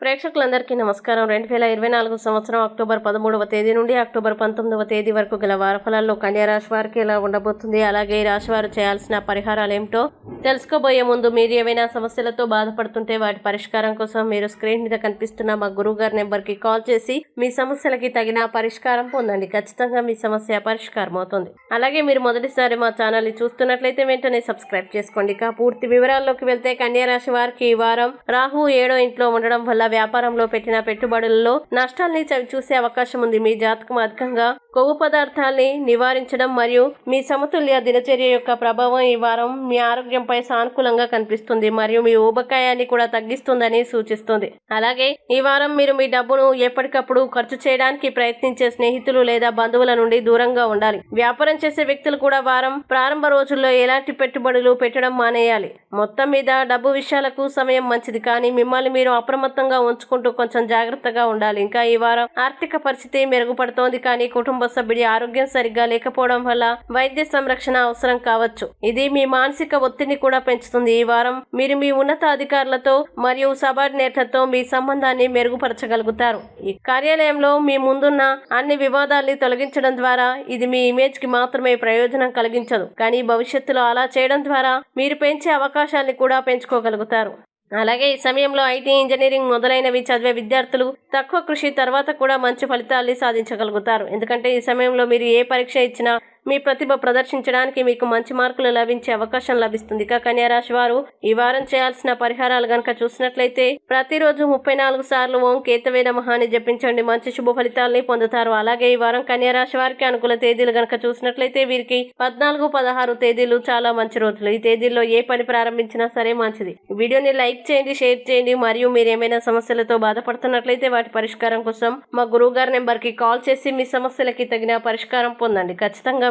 ప్రేక్షకులందరికీ నమస్కారం. రెండు వేల ఇరవై నాలుగు సంవత్సరం అక్టోబర్ పదమూడవ తేదీ నుండి అక్టోబర్ పంతొమ్మిదవ తేదీ వరకు గల వారఫలాల్లో కన్యారాశి వారికి ఎలా ఉండబోతుంది అలాగే ఈ రాశి వారు చేయాల్సిన పరిహారాలు ఏమిటో తెలుసుకోబోయే ముందు మీరు ఏవైనా సమస్యలతో బాధపడుతుంటే వాటి పరిష్కారం కోసం మీరు స్క్రీన్ మీద కనిపిస్తున్న మా గురువు గారి నెంబర్కి కాల్ చేసి మీ సమస్యలకి తగిన పరిష్కారం పొందండి. ఖచ్చితంగా మీ సమస్య పరిష్కారం అవుతుంది. అలాగే మీరు మొదటిసారి మా ఛానల్ని చూస్తున్నట్లయితే వెంటనే సబ్స్క్రైబ్ చేసుకోండి. ఇక పూర్తి వివరాల్లోకి వెళ్తే కన్యారాశి వారికి ఈ వారం రాహు ఏడో ఇంట్లో ఉండడం వల్ల వ్యాపారంలో పెట్టిన పెట్టుబడులలో నష్టాల్ని చూసే అవకాశం ఉంది. మీ జాతకం అధికంగా కొవ్వు పదార్థాల్ని నివారించడం మరియు మీ సమతుల్య దినచర్య యొక్క ప్రభావం ఈ వారం మీ ఆరోగ్యంపై సానుకూలంగా కనిపిస్తుంది మరియు మీ ఊబకాయాన్ని కూడా తగ్గిస్తుందని సూచిస్తుంది. అలాగే ఈ వారం మీరు మీ డబ్బును ఎప్పటికప్పుడు ఖర్చు చేయడానికి ప్రయత్నించే స్నేహితులు లేదా బంధువుల నుండి దూరంగా ఉండాలి. వ్యాపారం చేసే వ్యక్తులు కూడా వారం ప్రారంభ రోజుల్లో ఎలాంటి పెట్టుబడులు పెట్టడం మానేయాలి? మొత్తం మీద డబ్బు విషయాలకు సమయం మంచిది కానీ మిమ్మల్ని మీరు అప్రమత్తంగా ఉంచుకుంటూ కొంచెం జాగ్రత్తగా ఉండాలి. ఇంకా ఈ వారం ఆర్థిక పరిస్థితి మెరుగుపడుతోంది కానీ కుటుంబ సభ్యుడి ఆరోగ్యం సరిగ్గా లేకపోవడం వల్ల వైద్య సంరక్షణ అవసరం కావచ్చు. ఇది మీ మానసిక ఒత్తిడిని కూడా పెంచుతుంది. ఈ వారం మీరు మీ ఉన్నత అధికారులతో మరియు సబార్డినేట్లతో మీ సంబంధాన్ని మెరుగుపరచగలుగుతారు. ఈ కార్యాలయంలో మీ ముందున్న అన్ని వివాదాల్ని తొలగించడం ద్వారా ఇది మీ ఇమేజ్కి మాత్రమే ప్రయోజనం కలిగించదు. కానీ భవిష్యత్తులో అలా చేయడం ద్వారా మీరు పెంచే అవకాశాన్ని కూడా పెంచుకోగలుగుతారు. అలాగే ఈ సమయంలో ఐటీ ఇంజనీరింగ్ మొదలైనవి చదివే విద్యార్థులు తక్కువ కృషి తర్వాత కూడా మంచి ఫలితాల్ని సాధించగలుగుతారు. ఎందుకంటే ఈ సమయంలో మీరు ఏ పరీక్ష ఇచ్చినా మీ ప్రతిభ ప్రదర్శించడానికి మీకు మంచి మార్కులు లభించే అవకాశం లభిస్తుంది ఇక కన్యారాశి వారు. ఈ వారం చేయాల్సిన పరిహారాలు గనక చూసినట్లయితే ప్రతిరోజు ముప్పై నాలుగు సార్లు ఓం కేతవే నమహాన్ని జపించండి. మంచి శుభ ఫలితాలని పొందుతారు. అలాగే ఈ వారం కన్యారాశి వారికి అనుకూల తేదీలు గనక చూసినట్లయితే వీరికి పద్నాలుగు పదహారు తేదీలు చాలా మంచి రోజులు. ఈ తేదీల్లో ఏ పని ప్రారంభించినా సరే మంచిది. వీడియోని లైక్ చేయండి షేర్ చేయండి. మరియు మీరు ఏమైనా సమస్యలతో బాధపడుతున్నట్లయితే వాటి పరిష్కారం కోసం మా గురువు గారి నెంబర్కి కాల్ చేసి మీ సమస్యలకి తగిన పరిష్కారం పొందండి. ఖచ్చితంగా